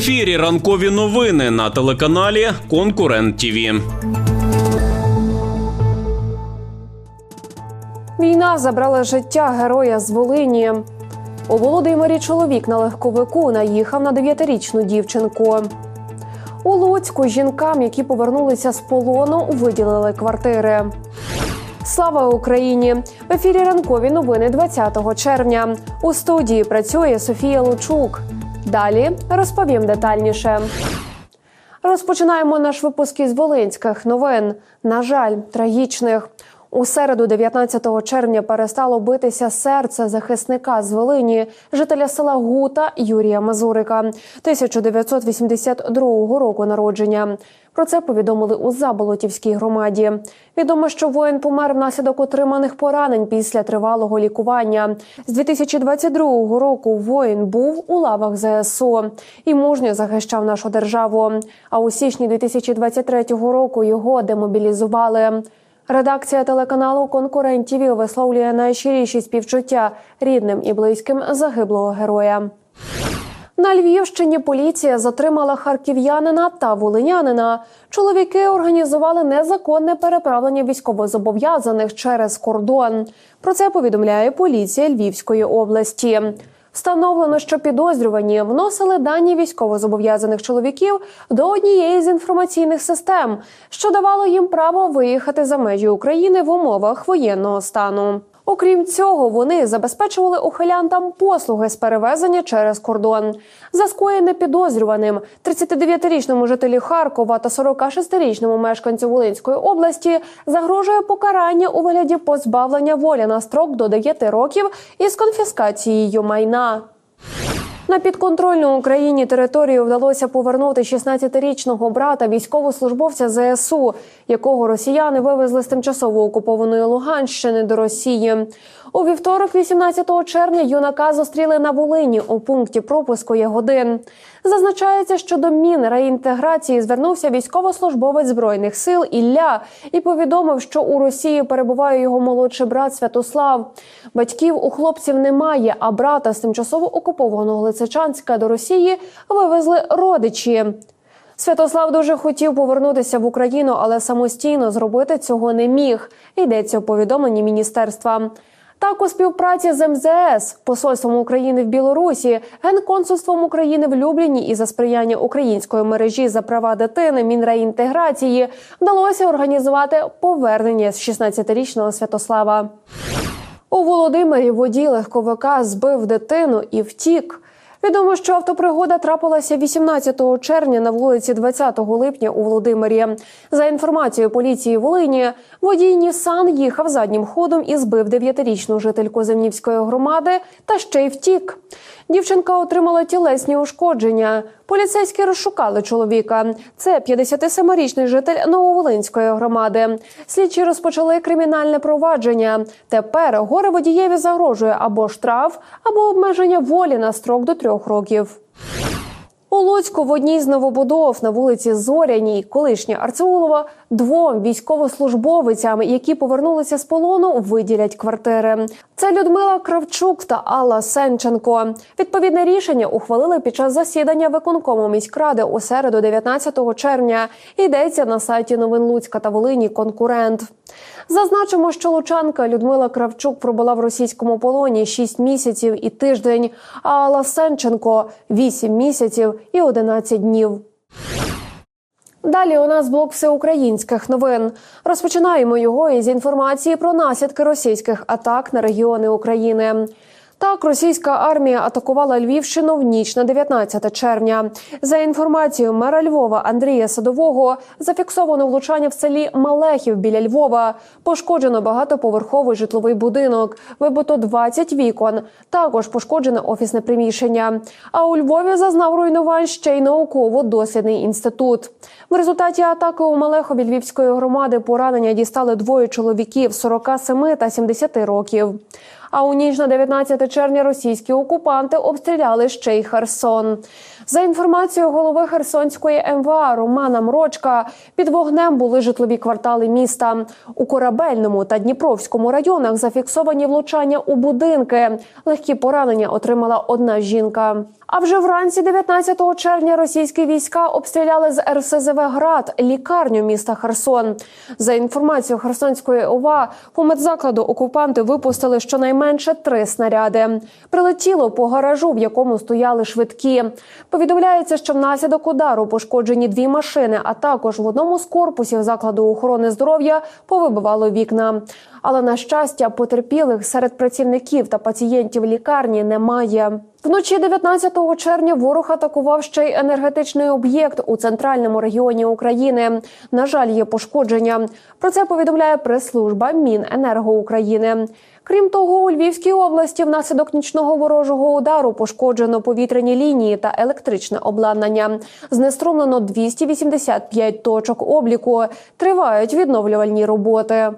ефірі ранкові новини на телеканалі Конкурент ТІВІ. Війна забрала життя героя з Волині. У Володимирі чоловік на легковику наїхав на дев'ятирічну дівчинку. У Луцьку жінкам, які повернулися з полону, виділили квартири. Слава Україні! В ефірі ранкові новини 20 червня. У студії працює Софія Лучук. Далі розповім детальніше. Розпочинаємо наш випуск із Волинських новин. На жаль, трагічних. У середу, 19 червня, перестало битися серце захисника з Волині, жителя села Гута Юрія Мазурика, 1982 року народження. Про це повідомили у Заболотівській громаді. Відомо, що воїн помер внаслідок отриманих поранень після тривалого лікування. З 2022 року воїн був у лавах ЗСУ і мужньо захищав нашу державу. А у січні 2023 року його демобілізували. Редакція телеканалу Конкурент ТІВІ висловлює найщиріші співчуття рідним і близьким загиблого героя. На Львівщині поліція затримала харків'янина та волинянина. Чоловіки організували незаконне переправлення військовозобов'язаних через кордон. Про це повідомляє поліція Львівської області. Встановлено, що підозрювані вносили дані військовозобов'язаних чоловіків до однієї з інформаційних систем, що давало їм право виїхати за межі України в умовах воєнного стану. Окрім цього, вони забезпечували ухилянтам послуги з перевезення через кордон. За скоєне підозрюваним 39-річному жителі Харкова та 46-річному мешканцю Волинської області загрожує покарання у вигляді позбавлення волі на строк до 9 років із конфіскацією майна. На підконтрольну Україні територію вдалося повернути 16-річного брата військовослужбовця ЗСУ, якого росіяни вивезли з тимчасово окупованої Луганщини до Росії. У вівторок, 18 червня, юнака зустріли на Волині у пункті пропуску Ягодин. Зазначається, що до мін реінтеграції звернувся військовослужбовець збройних сил Ілля і повідомив, що у Росії перебуває його молодший брат Святослав. Батьків у хлопців немає, а брата з тимчасово окупованого Лисичанська до Росії вивезли родичі. Святослав дуже хотів повернутися в Україну, але самостійно зробити цього не міг. Йдеться у повідомленні міністерства. Так, у співпраці з МЗС, посольством України в Білорусі, генконсульством України в Любліні і за сприяння української мережі за права дитини Мінреінтеграції вдалося організувати повернення з 16-річного Святослава. У Володимирі водій легковика збив дитину і втік. Відомо, що автопригода трапилася 18 червня на вулиці 20 липня у Володимирі. За інформацією поліції Волині, водій Нісан їхав заднім ходом і збив 9-річну жительку Земнівської громади та ще й втік. Дівчинка отримала тілесні ушкодження. Поліцейські розшукали чоловіка. Це 57-річний житель Нововолинської громади. Слідчі розпочали кримінальне провадження. Тепер горе водієві загрожує або штраф, або обмеження волі на строк до трьох років. У Луцьку в одній з новобудов на вулиці Зоряній, колишня Арцеулова, двом військовослужбовицям, які повернулися з полону, виділять квартири. Це Людмила Кравчук та Алла Сенченко. Відповідне рішення ухвалили під час засідання виконкому міськради у середу, 19 червня. Йдеться на сайті новин Луцька та Волині. Конкурент. Зазначимо, що лучанка Людмила Кравчук пробула в російському полоні 6 місяців і тиждень, а Ласенченко Сенченко 8 місяців і 11 днів. Далі у нас блок всеукраїнських новин. Розпочинаємо його із інформації про наслідки російських атак на регіони України. Так, російська армія атакувала Львівщину в ніч на 19 червня. За інформацією мера Львова Андрія Садового, зафіксовано влучання в селі Малехів біля Львова. Пошкоджено багатоповерховий житловий будинок, вибито 20 вікон. Також пошкоджене офісне приміщення. А у Львові зазнав руйнувань ще й науково-дослідний інститут. В результаті атаки у Малехові Львівської громади поранення дістали двоє чоловіків 47 та 70 років. А у ніч на 19 червня російські окупанти обстріляли ще й Херсон. За інформацією голови Херсонської МВА Романа Мрочка, під вогнем були житлові квартали міста. У корабельному та Дніпровському районах зафіксовані влучання у будинки. Легкі поранення отримала одна жінка. А вже вранці 19 червня російські війська обстріляли з РСЗВ Град лікарню міста Херсон. За інформацією Херсонської ОВА, по медзакладу окупанти випустили щонайменше три снаряди. Прилетіло по гаражу, в якому стояли швидкі. Повідомляється, що внаслідок удару пошкоджені дві машини, а також в одному з корпусів закладу охорони здоров'я повибивало вікна. Але на щастя, потерпілих серед працівників та пацієнтів лікарні немає. Вночі 19 червня ворог атакував ще й енергетичний об'єкт у центральному регіоні України. На жаль, є пошкодження. Про це повідомляє прес-служба Міненерго України. Крім того, у Львівській області внаслідок нічного ворожого удару пошкоджено повітряні лінії та електричне обладнання. Знеструмлено 285 точок обліку. Тривають відновлювальні роботи.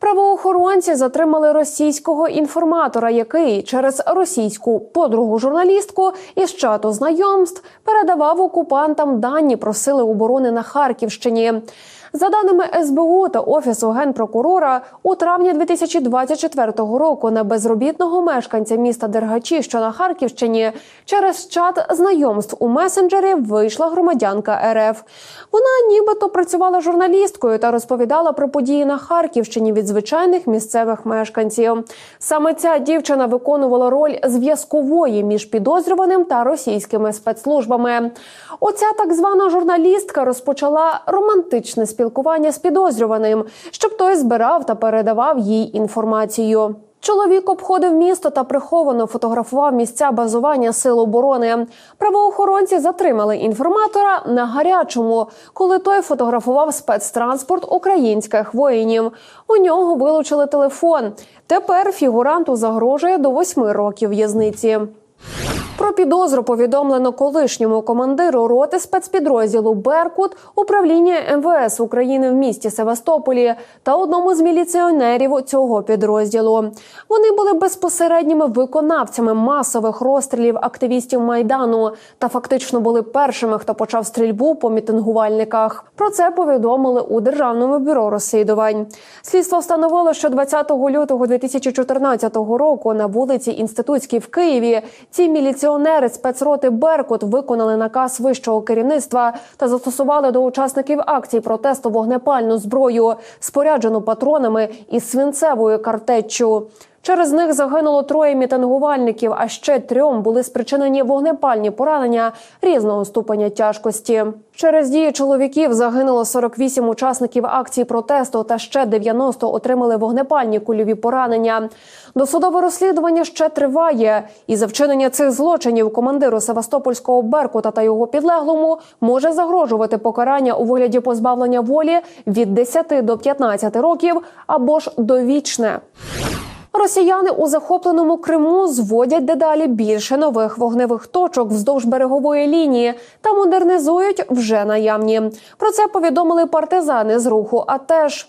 Правоохоронці затримали російського інформатора, який через російську подругу журналістку із чату знайомств передавав окупантам дані про сили оборони на Харківщині. За даними СБУ та офісу генпрокурора, у травні 2024 року на безробітного мешканця міста Дергачі, що на Харківщині, через чат знайомств у месенджері вийшла громадянка РФ. Вона нібито працювала журналісткою та розповідала про події на Харківщині від звичайних місцевих мешканців. Саме ця дівчина виконувала роль зв'язкової між підозрюваним та російськими спецслужбами. Оця так звана журналістка розпочала романтичне спілкування з підозрюваним, щоб той збирав та передавав їй інформацію. Чоловік обходив місто та приховано фотографував місця базування сил оборони. Правоохоронці затримали інформатора на гарячому, коли той фотографував спецтранспорт українських воїнів. У нього вилучили телефон. Тепер фігуранту загрожує до восьми років в'язниці. Про підозру повідомлено колишньому командиру роти спецпідрозділу Беркут управління МВС України в місті Севастополі та одному з міліціонерів цього підрозділу. Вони були безпосередніми виконавцями масових розстрілів активістів майдану та фактично були першими, хто почав стрільбу по мітингувальниках. Про це повідомили у державному бюро розслідувань. Слідство встановило, що 20 лютого 2014 року на вулиці Інститутській в Києві ці міліціонери спецроти Беркут виконали наказ вищого керівництва та застосували до учасників акції протесту вогнепальну зброю, споряджену патронами із свинцевою картеччю. Через них загинуло троє мітингувальників, а ще трьом були спричинені вогнепальні поранення різного ступеня тяжкості. Через дії чоловіків загинуло 48 учасників акції протесту, та ще 90 отримали вогнепальні кульові поранення. Досудове розслідування ще триває, і за вчинення цих злочинів командиру Севастопольського Беркута та його підлеглому може загрожувати покарання у вигляді позбавлення волі від 10 до 15 років або ж довічне. Росіяни у захопленому Криму зводять дедалі більше нових вогневих точок вздовж берегової лінії та модернізують вже наявні. Про це повідомили партизани з руху. АТЕШ.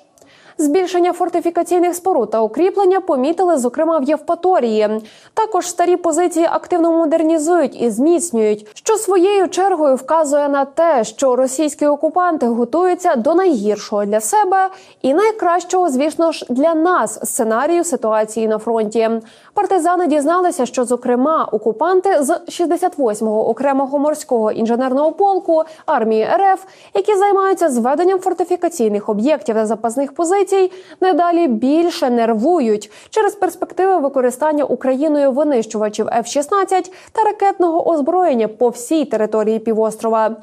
Збільшення фортифікаційних споруд та укріплення помітили, зокрема в Євпаторії. Також старі позиції активно модернізують і зміцнюють, що своєю чергою вказує на те, що російські окупанти готуються до найгіршого для себе і найкращого, звісно ж, для нас сценарію ситуації на фронті. Партизани дізналися, що зокрема окупанти з 68-го окремого морського інженерного полку армії РФ, які займаються зведенням фортифікаційних об'єктів та запасних позицій, недалі більше нервують через перспективи використання Україною винищувачів F-16 та ракетного озброєння по всій території півострова.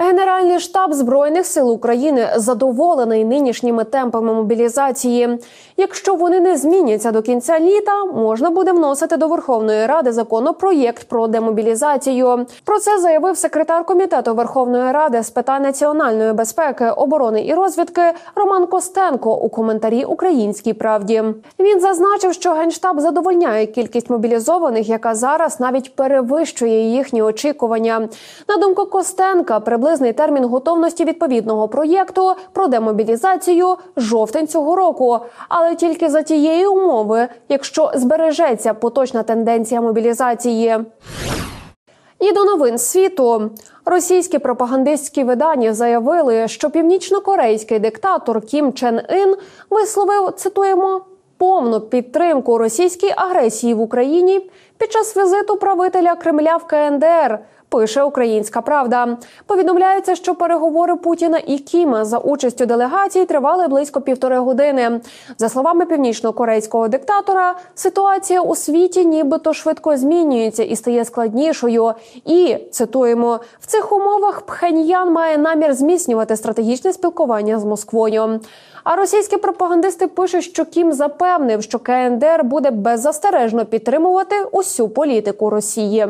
Генеральний штаб збройних сил України задоволений нинішніми темпами мобілізації. Якщо вони не зміняться до кінця літа, можна буде вносити до Верховної Ради законопроєкт про демобілізацію. Про це заявив секретар комітету Верховної Ради з питань національної безпеки, оборони і розвідки Роман Костенко у коментарі Українській правді. Він зазначив, що генштаб задовольняє кількість мобілізованих, яка зараз навіть перевищує їхні очікування. На думку Костенка, приблизно приблизний термін готовності відповідного проєкту про демобілізацію жовтень цього року, але тільки за тієї умови, якщо збережеться поточна тенденція мобілізації. І до новин світу російські пропагандистські видання заявили, що північнокорейський диктатор Кім Чен Ін висловив цитуємо повну підтримку російській агресії в Україні під час візиту правителя Кремля в КНДР. Пише Українська Правда. Повідомляється, що переговори Путіна і Кіма за участю делегацій тривали близько півтори години. За словами північно-корейського диктатора, ситуація у світі нібито швидко змінюється і стає складнішою. І цитуємо в цих умовах Пхеньян має намір зміцнювати стратегічне спілкування з Москвою. А російські пропагандисти пишуть, що Кім запевнив, що КНДР буде беззастережно підтримувати усю політику Росії.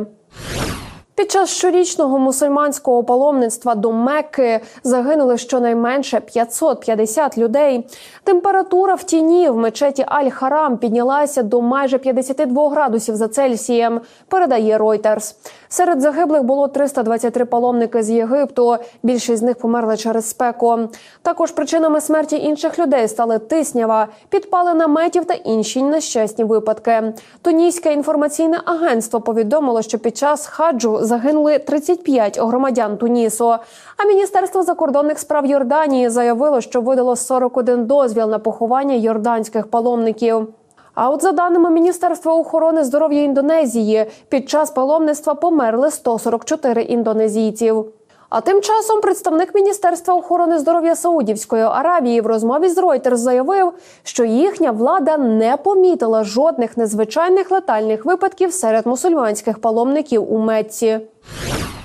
Під час щорічного мусульманського паломництва до Мекки загинули щонайменше 550 людей. Температура в тіні в мечеті Аль-Харам піднялася до майже 52 градусів за Цельсієм. Передає Reuters. Серед загиблих було 323 паломники з Єгипту. Більшість з них померли через спеку. Також причинами смерті інших людей стали тиснява, підпали наметів та інші нещасні випадки. Туніське інформаційне агентство повідомило, що під час хаджу загинули 35 громадян Тунісу. А міністерство закордонних справ Йорданії заявило, що видало 41 дозвіл на поховання йорданських паломників. А от за даними Міністерства охорони здоров'я Індонезії, під час паломництва померли 144 індонезійців. А тим часом представник Міністерства охорони здоров'я Саудівської Аравії в розмові з Reuters заявив, що їхня влада не помітила жодних незвичайних летальних випадків серед мусульманських паломників у Мецці.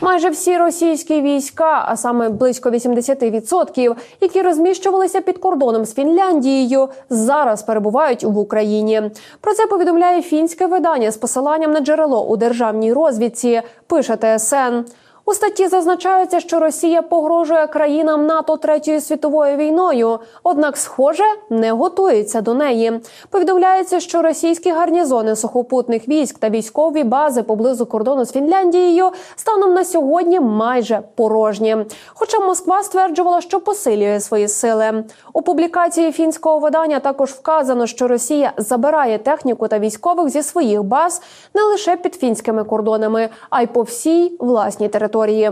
Майже всі російські війська, а саме близько 80%, які розміщувалися під кордоном з Фінляндією, зараз перебувають в Україні. Про це повідомляє фінське видання з посиланням на джерело у державній розвідці. Пише ТСН. У статті зазначається, що Росія погрожує країнам НАТО третьою світовою війною, однак, схоже, не готується до неї. Повідомляється, що російські гарнізони сухопутних військ та військові бази поблизу кордону з Фінляндією станом на сьогодні майже порожні. Хоча Москва стверджувала, що посилює свої сили. У публікації фінського видання також вказано, що Росія забирає техніку та військових зі своїх баз не лише під фінськими кордонами, а й по всій власній території території.